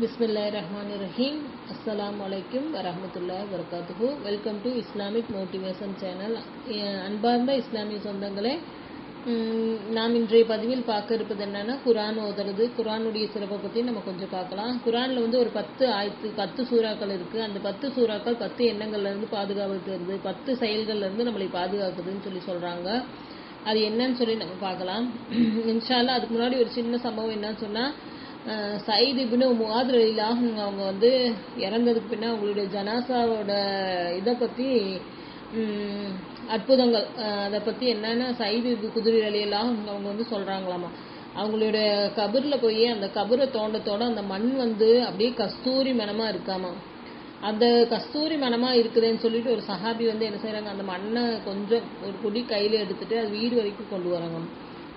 பிஸ்மில்லா ரஹ்மான் ரஹீம் அஸ்லாம் அலைக்கும் வரமத்துல்லா வரகாத்துகு welcome to Islamic motivation channel அன்பார்ந்த இஸ்லாமிய சொந்தங்களே நாம் இன்றைய பதிவில் பார்க்க இருப்பது என்னன்னா குரான் ஓதுறது. குரானுடைய சிறப்பை பற்றி நம்ம கொஞ்சம் பார்க்கலாம். குரானில் வந்து ஒரு பத்து ஆயத்து பத்து சூறாக்கள் இருக்குது அந்த பத்து சூறாக்கள் பத்து எண்ணங்கள்லேருந்து பாதுகாக்கிறது பத்து செயல்கள்லேருந்து நம்மளை பாதுகாக்குதுன்னு சொல்லி சொல்கிறாங்க அது என்னன்னு சொல்லி நம்ம பார்க்கலாம். இன்ஷால்லா அதுக்கு முன்னாடி ஒரு சின்ன சம்பவம் என்னன்னு சொன்னால் சைது இப்னு முவாத் ரலிலாஹ் அவங்க வந்து இறந்ததுக்கு பின்ன அவங்களுடைய ஜனாசாவோட இதை பற்றி அற்புதங்கள். அதை பற்றி என்னென்னா சயிது குதிரை அலியெல்லாம் அவங்க வந்து சொல்கிறாங்களாமா அவங்களுடைய கபரில் போய் அந்த கபரை தோண்ட தோண்ட அந்த மண் வந்து அப்படியே கஸ்தூரி மனமாக இருக்காமா. அந்த கஸ்தூரி மனமாக இருக்குதுன்னு சொல்லிட்டு ஒரு சஹாபி வந்து என்ன செய்கிறாங்க அந்த மண்ணை கொஞ்சம் ஒரு குடி கையில் எடுத்துட்டு அது வீடு வரைக்கும் கொண்டு வராங்க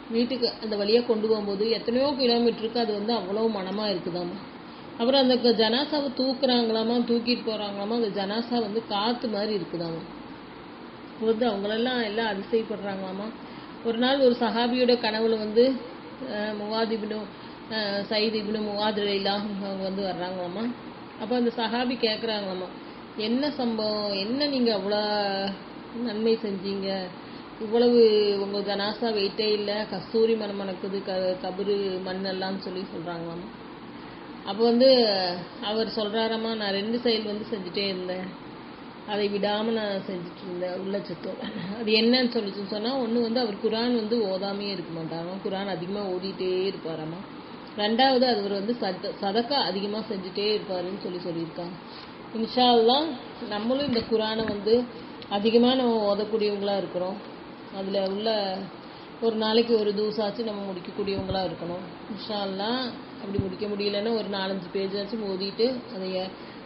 வீட்டுக்கு அந்த வழியாக கொண்டு போகும்போது எத்தனையோ கிலோமீட்டருக்கு அது வந்து அவ்வளோ மனமாக இருக்குதாம்மா. அப்புறம் அந்த க- ஜனாசாவை தூக்குறாங்களாமா தூக்கிட்டு போகிறாங்களாமா அந்த ஜனாசா வந்து காற்று மாதிரி இருக்குதாமா வந்து அவங்களெல்லாம் எல்லாம் அதிசயப்படுறாங்களாமா. ஒரு நாள் ஒரு சஹாபியோட கனவுல வந்து முவாதிபினு முவாத் இப்னு அவங்க வந்து வர்றாங்களாமா. அப்போ அந்த சஹாபி கேட்குறாங்களாமா என்ன சம்பவம்? என்ன நீங்கள் அவ்வளோ நன்மை செஞ்சீங்க? இவ்வளவு உங்கள் ஜனாசா வெயிட்டே இல்லை கஸ்தூரி மனம் மணக்குது க கபரு மண்ணெல்லாம் சொல்லி சொல்கிறாங்களாம் அப்போ வந்து அவர் சொல்கிறாராம்மா நான் ரெண்டு செயல் வந்து செஞ்சுட்டே இருந்தேன். அதை விடாமல் நான் செஞ்சுட்டு இருந்தேன் உள்ள சித்தம். அது என்னன்னு சொல்லிச்சுன்னு சொன்னால் ஒன்று வந்து அவர் குரான் வந்து ஓதாமையே இருக்க மாட்டாராம். குரான் அதிகமாக ஓடிட்டே இருப்பாராமா. ரெண்டாவது அவர் வந்து சத சதக்கா அதிகமாக செஞ்சுட்டே இருப்பாருன்னு சொல்லி சொல்லியிருக்காங்க. இன்ஷா அல்லாஹ் நம்மளும் இந்த குரானை வந்து அதிகமாக நம்ம ஓதக்கூடியவங்களாக இருக்கிறோம். அதில் உள்ள ஒரு நாளைக்கு ஒரு தூசாச்சும் நம்ம முடிக்கக்கூடியவங்களா இருக்கணும். இன்ஷா அப்படி முடிக்க முடியலன்னா ஒரு நாலஞ்சு பேஜாச்சும் ஓதிட்டு அதை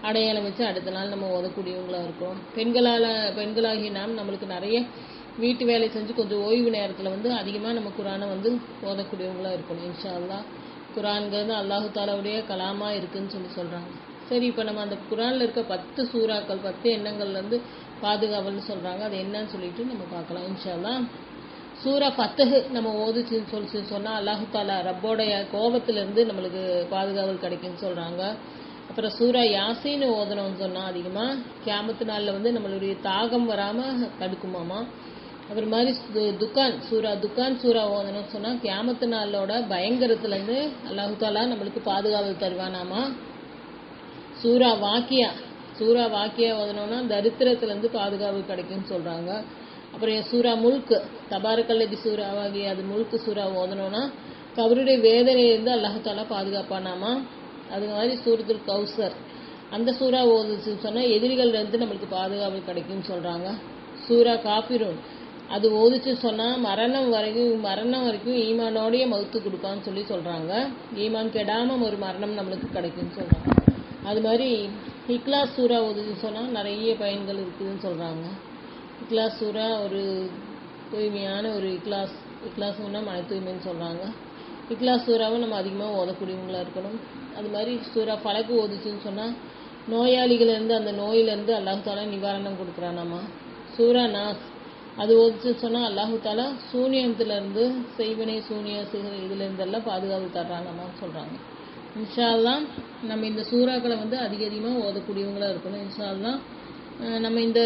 அடையாளம் வச்சு அடுத்த நாள் நம்ம ஓதக்கூடியவங்களாக இருக்கணும். பெண்களால் பெண்களாகிய நாம் நம்மளுக்கு நிறைய வீட்டு வேலை செஞ்சு கொஞ்சம் ஓய்வு நேரத்தில் வந்து அதிகமாக நம்ம குரானை வந்து ஓதக்கூடியவங்களாக இருக்கணும். இன்ஷா அல்லா குரான்கிறது அல்லாஹு தாலாவுடைய கலாமாக இருக்குதுன்னு சொல்லி சொல்கிறாங்க சரி இப்போ நம்ம அந்த குரானில் இருக்க பத்து சூறாக்கள் பத்து எண்ணங்கள்லேருந்து பாதுகாவல்னு சொல்கிறாங்க அது என்னன்னு சொல்லிட்டு நம்ம பார்க்கலாம். இன்ஷா சூரா பத்தகு நம்ம ஓதுச்சுன்னு சொல்லி சொன்னால் அல்லாஹு தாலா ரப்போடைய கோபத்திலிருந்து நம்மளுக்கு பாதுகாவல் கிடைக்குன்னு சொல்கிறாங்க அப்புறம் சூரா யாசின்னு ஓதணும்னு சொன்னால் அதிகமாக கேமத்து நாளில் வந்து நம்மளுடைய தாகம் வராமல் தடுக்குமாமா? அப்புறம் மாதிரி துக்கான் சூரா துக்கான் சூரா ஓதணும்னு சொன்னால் கேமத்து நாளோட பயங்கரத்துலேருந்து அல்லாஹு தாலா நம்மளுக்கு பாதுகாவல் தருவானாமா? சூரா வாக்கியா சூரா வாக்கியா ஓதணும்னா தரித்திரத்துலேருந்து பாதுகாப்பு கிடைக்கும்னு சொல்கிறாங்க அப்புறம் சூரா முல்க் தபாரக்கல்லதி சூறாவாகிய அது முல்கு சூறா ஓதனோன்னா கபருடைய வேதனையிலேருந்து அல்லாஹாலா பாதுகாப்பானாமா? அது மாதிரி சூரத்துல் கௌசர். அந்த சூறா ஓதுச்சுன்னு சொன்னால் எதிரிகள்லேருந்து நம்மளுக்கு பாதுகாப்பு கிடைக்கும்னு சொல்கிறாங்க சூரா காபிரூன். அது ஓதிச்சு சொன்னால் மரணம் வரைக்கும் மரணம் வரைக்கும் ஈமானோடைய மவுத்து கொடுப்பான்னு சொல்லி சொல்கிறாங்க ஈமான் கெடாமல் ஒரு மரணம் நம்மளுக்கு கிடைக்கும்னு சொல்கிறாங்க அது மாதிரி இக்லாஸ் சூறா ஓதுச்சுன்னு சொன்னால் நிறைய பயன்கள் இருக்குதுன்னு சொல்கிறாங்க இக்லாஸ் சூறா ஒரு தூய்மையான ஒரு இக்லாஸ் இக்லாஸ்னா மன தூய்மைன்னு சொல்கிறாங்க இக்லாஸ் சூறாவும் நம்ம அதிகமாக ஓதக்கூடியவங்களாக இருக்கணும். அது மாதிரி சூறா பழக்கு ஓதுச்சுன்னு சொன்னால் நோயாளிகளிலேருந்து அந்த நோயிலேருந்து அல்லாஹு தாலா நிவாரணம் நம்ம சூரா நாஸ். அது ஓதுச்சுன்னு சொன்னால் அல்லாஹு தாலா சூனியத்துலேருந்து செய்வனை சூனிய சிகர் இதுலேருந்தெல்லாம் பாதுகாப்பு தர்றாங்கம்மான்னு சொல்கிறாங்க இன்ஷால்லாம் நம்ம இந்த சூறாக்களை வந்து அதிக அதிகமாக ஓதக்கூடியவங்களாக இருக்கணும் இன்ஷால்லாம் நம்ம இந்த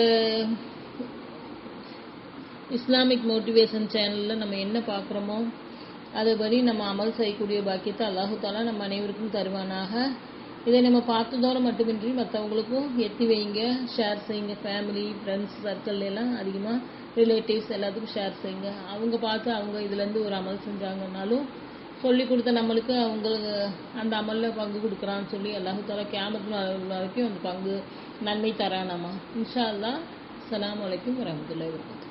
இஸ்லாமிக் மோட்டிவேஷன் சேனலில் நம்ம என்ன பார்க்குறோமோ அதுபடி நம்ம அமல் செய்யக்கூடிய பாக்கியத்தை அல்லாஹு தாலா நம்ம அனைவருக்கும் தருவானாக. இதை நம்ம பார்த்ததோடு மட்டுமின்றி மற்றவங்களுக்கும் எத்தி வைங்க ஷேர் செய்யுங்க. ஃபேமிலி ஃப்ரெண்ட்ஸ் சர்க்கிள் எல்லாம் அதிகமாக ரிலேட்டிவ்ஸ் எல்லாத்துக்கும் ஷேர் செய்யுங்க. அவங்க பார்த்து அவங்க இதுலேருந்து ஒரு அமல் செஞ்சாங்கன்னாலும் சொல்லி கொடுத்த நம்மளுக்கு அவங்களுக்கு அந்த அமலில் பங்கு கொடுக்குறான்னு சொல்லி அல்லாஹு தாலா கேமத்து வரைக்கும் அந்த பங்கு நன்மை தரானாமா? இன்ஷா அல்லா சலாம் அலைக்கும் வரமத்துல இருக்கும்